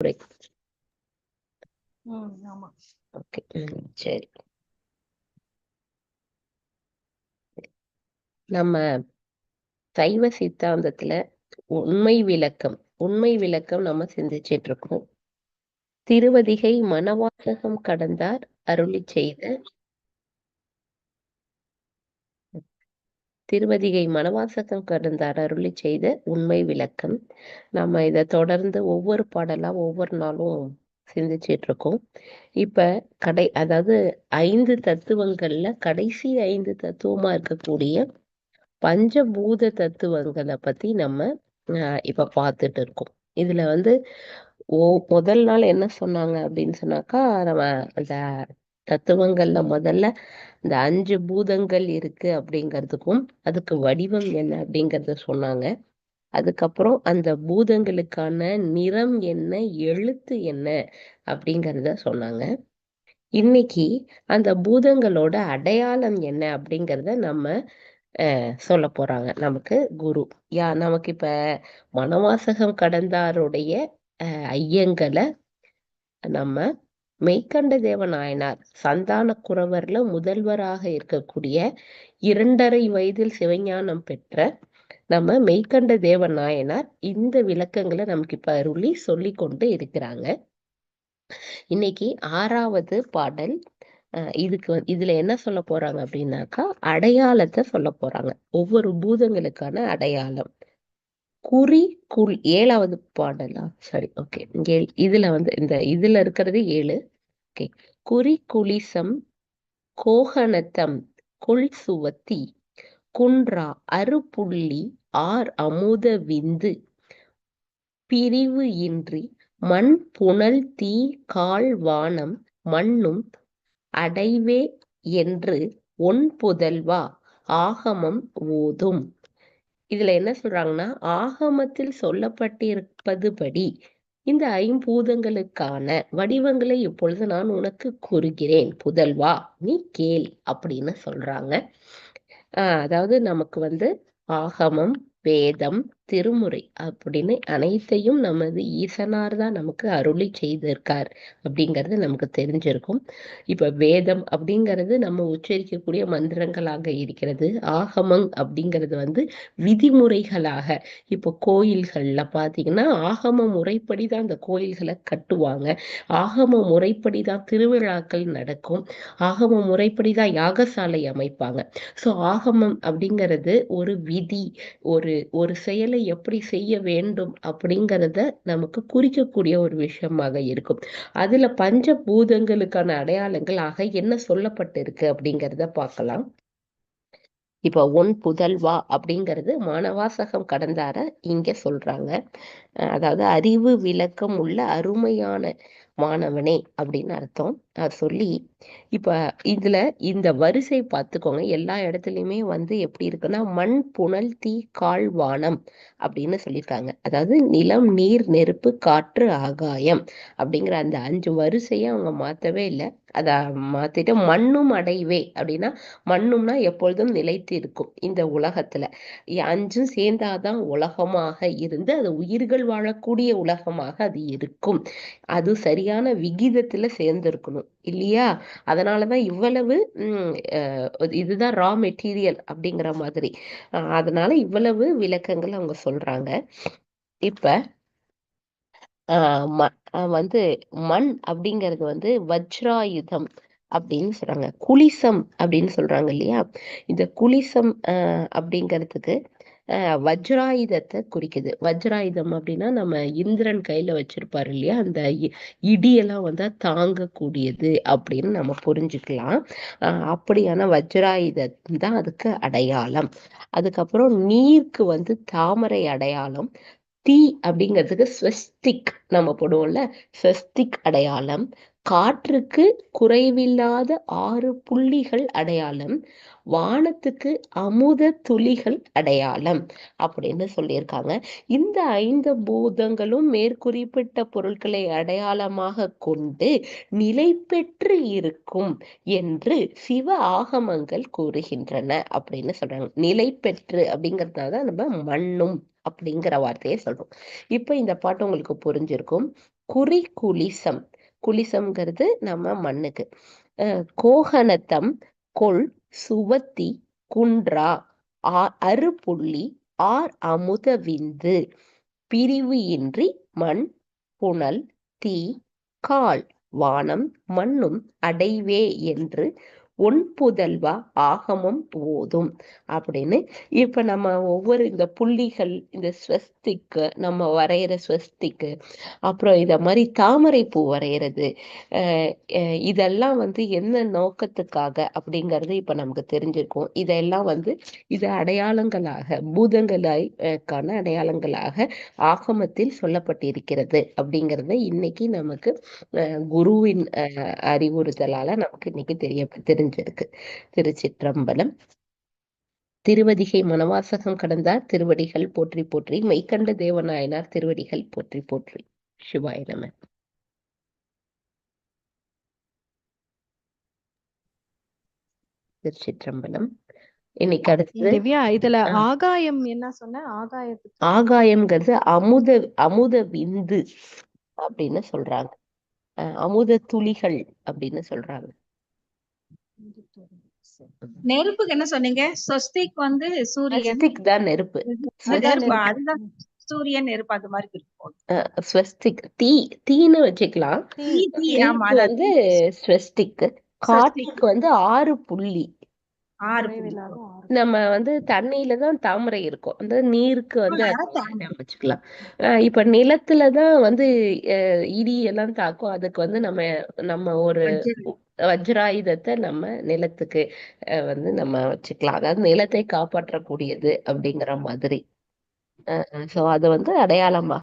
உரை ம் ஆமா ஓகே சரி நம்ம சைவ சித்தாந்தத்துல உண்மை விளக்கம் உண்மை விளக்கம் நம்ம சிந்திச்சிட்டு இருக்கோம் திருவதிகை மனவாசகம் கடந்தார் அருளி செய்த திருவதிகை மனவாசகம் கடந்தார் அருளி செய்த உண்மை விளக்கம். நம்ம இதை தொடர்ந்து ஒவ்வொரு பாடலாம் ஒவ்வொரு நாளும் சிந்திச்சிட்டு இருக்கோம் இப்ப கடை அதாவது ஐந்து தத்துவங்கள்ல கடைசி ஐந்து தத்துவமா இருக்கக்கூடிய பஞ்சபூத தத்துவங்களை பத்தி நம்ம இப்ப பார்த்துட்டு இருக்கோம் இதுல வந்து ஓ முதல் நாள் என்ன சொன்னாங்க அப்படின்னு சொன்னாக்கா நம்ம அந்த தத்துவங்கள்ல முதல்ல இந்த அஞ்சு பூதங்கள் இருக்கு அப்படிங்கிறதுக்கும் அதுக்கு வடிவம் என்ன அப்படிங்கறத சொன்னாங்க. அதுக்கப்புறம் அந்த பூதங்களுக்கான நிறம் என்ன எழுத்து என்ன அப்படிங்கிறத சொன்னாங்க. இன்னைக்கு அந்த பூதங்களோட அடையாளம் என்ன அப்படிங்கிறத நம்ம சொல்ல போறாங்க. நமக்கு குரு. யா நமக்கு இப்ப மனவாசகம் கடந்தாருடைய ஐயங்களை நம்ம மெய்கண்ட தேவ நாயனார் சந்தான குறவர்ல முதல்வராக இருக்கக்கூடிய இரண்டரை வயதில் சிவஞானம் பெற்ற நம்ம மெய்கண்ட தேவ நாயனார் இந்த விளக்கங்களை நமக்கு இப்ப அருளி சொல்லி கொண்டு இருக்கிறாங்க. இன்னைக்கு ஆறாவது பாடல் இதுக்கு இதுல என்ன சொல்ல போறாங்க அப்படின்னாக்கா அடையாளத்தை சொல்ல போறாங்க. ஒவ்வொரு பூதங்களுக்கான அடையாளம். குறி ஏழாவது பாடலா. சரி ஓகே. இங்கே இதுல வந்து இந்த இதுல இருக்கிறது ஏழு. ஓகே. குறிக்குளிசம் கோகணத்தம் கொள் சுவத்தி குன்றா அருப்புள்ளி ஆர் அமுத விந்து பிரிவு இன்றி மண் புனல் தீ கால் வானம் மண்ணும் அடைவே என்று ஒன் புதல்வா ஆகமம் ஓதும். இதுல என்ன சொல்றாங்கன்னா ஆகமத்தில் சொல்லப்பட்டிருப்பது படி இந்த ஐம்பூதங்களுக்கான வடிவங்களை இப்பொழுது நான் உனக்கு கூறுகிறேன். புதல்வா நீ கேள் அப்படின்னு சொல்றாங்க. ஆஹ் அதாவது நமக்கு வந்து ஆகமம் வேதம் திருமுறை அப்படின்னு அனைத்தையும் நமது ஈசனார் தான் நமக்கு அருளி செய்திருக்கார் அப்படிங்கிறது நமக்கு தெரிஞ்சிருக்கும். இப்ப வேதம் அப்படிங்கிறது நம்ம உச்சரிக்கக்கூடிய மந்திரங்களாக இருக்கிறது. ஆகமம் அப்படிங்கிறது வந்து விதிமுறைகளாக. இப்போ கோயில்கள்ல பாத்தீங்கன்னா ஆகம முறைப்படி தான் அந்த கோயில்களை கட்டுவாங்க. ஆகம முறைப்படி தான் திருவிழாக்கள் நடக்கும். ஆகம முறைப்படி தான் யாகசாலை அமைப்பாங்க. ஸோ ஆகமம் அப்படிங்கிறது ஒரு விதி ஒரு ஒரு செயலை எப்படி செய்ய வேண்டும் அப்படிங்கிறத நமக்கு குறிக்கக்கூடிய ஒரு விஷயமாக இருக்கும். அதுல பஞ்ச பூதங்களுக்கான அடையாளங்கள் ஆக என்ன சொல்லப்பட்டிருக்கு அப்படிங்கிறத பார்க்கலாம். இப்ப ஒன் புதல்வா அப்படிங்கிறது மானவாசகம் கடந்தார இங்க சொல்றாங்க. அதாவது அறிவு விளக்கம் உள்ள அருமையான மாணவனே அப்படின்னு அர்த்தம். அது சொல்லி இப்போ இதில் இந்த வரிசை பார்த்துக்கோங்க எல்லா இடத்துலையுமே வந்து எப்படி இருக்குன்னா மண் புனல் தீ கால் வானம் அப்படின்னு சொல்லியிருக்காங்க. அதாவது நிலம் நீர் நெருப்பு காற்று ஆகாயம் அப்படிங்கிற அந்த அஞ்சு வரிசையை அவங்க மாற்றவே இல்லை. அதை மாற்றிட்டு மண்ணும் அடைவே அப்படின்னா மண்ணும்னா எப்பொழுதும் நிலைத்து இருக்கும் இந்த உலகத்தில். அஞ்சும் சேர்ந்தாதான் உலகமாக இருந்து அது உயிர்கள் வாழக்கூடிய உலகமாக அது இருக்கும். அது சரியான விகிதத்தில் சேர்ந்திருக்கணும். இல்லையா? அதனாலதான் இவ்வளவு உம் இதுதான் ரா மெட்டீரியல் அப்படிங்கிற மாதிரி. அதனால இவ்வளவு விளக்கங்கள் அவங்க சொல்றாங்க. இப்ப வந்து மண் அப்படிங்கிறது வந்து வஜ்ராயுதம் அப்படின்னு சொல்றாங்க. குளிசம் அப்படின்னு சொல்றாங்க இல்லையா? இந்த குளிசம் அப்படிங்கிறதுக்கு வஜ்ராயுதத்தை குறிக்குது வஜ்ராயுதம் அப்படின்னா நம்ம இந்திரன் கையில வச்சிருப்பாரு இல்லையா? அந்த இடியெல்லாம் வந்து தாங்கக்கூடியது அப்படின்னு நம்ம புரிஞ்சுக்கலாம். அப்படியான வஜ்ராயுதம் தான் அதுக்கு அடையாளம். அதுக்கப்புறம் நீருக்கு வந்து தாமரை அடையாளம். தீ அப்படிங்கிறதுக்கு ஸ்வஸ்திக் நம்ம போடுவோம்ல ஸ்வஸ்திக் அடையாளம். காற்றுக்கு குறைவில்லாத ஆறு புள்ளிகள் அடையாளம் வானத்துக்கு அமுத துளிகள் அடையாளம் அப்படின்னு சொல்லியிருக்காங்க. இந்த ஐந்து பூதங்களும் மேற்குறிப்பிட்ட பொருட்களை அடையாளமாக கொண்டு நிலை பெற்று இருக்கும் என்று சிவ ஆகமங்கள் கூறுகின்றன அப்படின்னு சொல்றாங்க. நிலை பெற்று அப்படிங்கிறதுனால நம்ம மண்ணும் அப்படிங்கிற வார்த்தையை சொல்றோம். இப்ப இந்த பாட்டு உங்களுக்கு புரிஞ்சிருக்கும். குறி குளிசம்ங்கிறது நம்ம மண்ணுக்கு. கோகனத்தம் கொள் சுவத்தி குன்றா அறுபுள்ளி ஆர் அமுத விந்து பிரிவு இன்றி மண் புனல் தீ கால் வானம் மண்ணும் அடைவே என்று உன் புதல்வா ஆகமம் போதும். அப்படின்னு இப்ப நம்ம ஒவ்வொரு இந்த புள்ளிகள் இந்த ஸ்வஸ்திக்கு நம்ம வரைகிற ஸ்வஸ்திக்கு அப்புறம் இத மாதிரி தாமரை பூ வரைகிறது இதெல்லாம் வந்து என்ன நோக்கத்துக்காக அப்படிங்கிறது இப்ப நமக்கு தெரிஞ்சிருக்கும். இதெல்லாம் வந்து இது அடையாளங்களாக பூதங்களாய்க்கான அடையாளங்களாக ஆகமத்தில் சொல்லப்பட்டிருக்கிறது அப்படிங்கிறத இன்னைக்கு நமக்கு குருவின் அறிவுறுத்தலால நமக்கு இன்னைக்கு தெரிய தெரிஞ்சு அமைஞ்சிருக்கு திருச்சிற்றம்பலம். திருவதிகை மனவாசகம் கடந்தார். திருவடிகள் போற்றி போற்றி. மெய்கண்ட தேவநாயனார் திருவடிகள் போற்றி போற்றி. சிவாய நம. திருச்சிற்றம்பலம். இன்னைக்கு அடுத்தது திவ்யா இதுல ஆகாயம் என்ன சொன்ன? ஆகாயத்துக்கு. ஆகாயம்ங்கிறது அமுத அமுத விந்து அப்படின்னு சொல்றாங்க. அமுத துளிகள் அப்படின்னு சொல்றாங்க. நெருப்புக்கு என்ன சொன்னீங்க? ஸ்வஸ்திக் வந்து சூரியன். தான் நெருப்பு. அதுதான் சூரியன் நெருப்பு அது மாதிரி இருக்கும் ஸ்வஸ்திக் தீ தீன்னு வச்சுக்கலாம். வந்து ஸ்வஸ்திக் கார்த்திக் வந்து ஆறு புள்ளி. நம்ம வந்து தண்ணியில தான் தாமரை இருக்கும். அந்த நீருக்கு வந்து வச்சுக்கலாம். இப்ப நிலத்துலதான் வந்து இடி எல்லாம் தாக்கும். அதுக்கு வந்து நம்ம நம்ம ஒரு வஜ்ராயுதத்தை நம்ம நிலத்துக்கு வந்து நம்ம வச்சுக்கலாம். அதாவது நிலத்தை காப்பாற்றக்கூடியது அப்படிங்கிற மாதிரி. சோ அது வந்து அடையாளமாக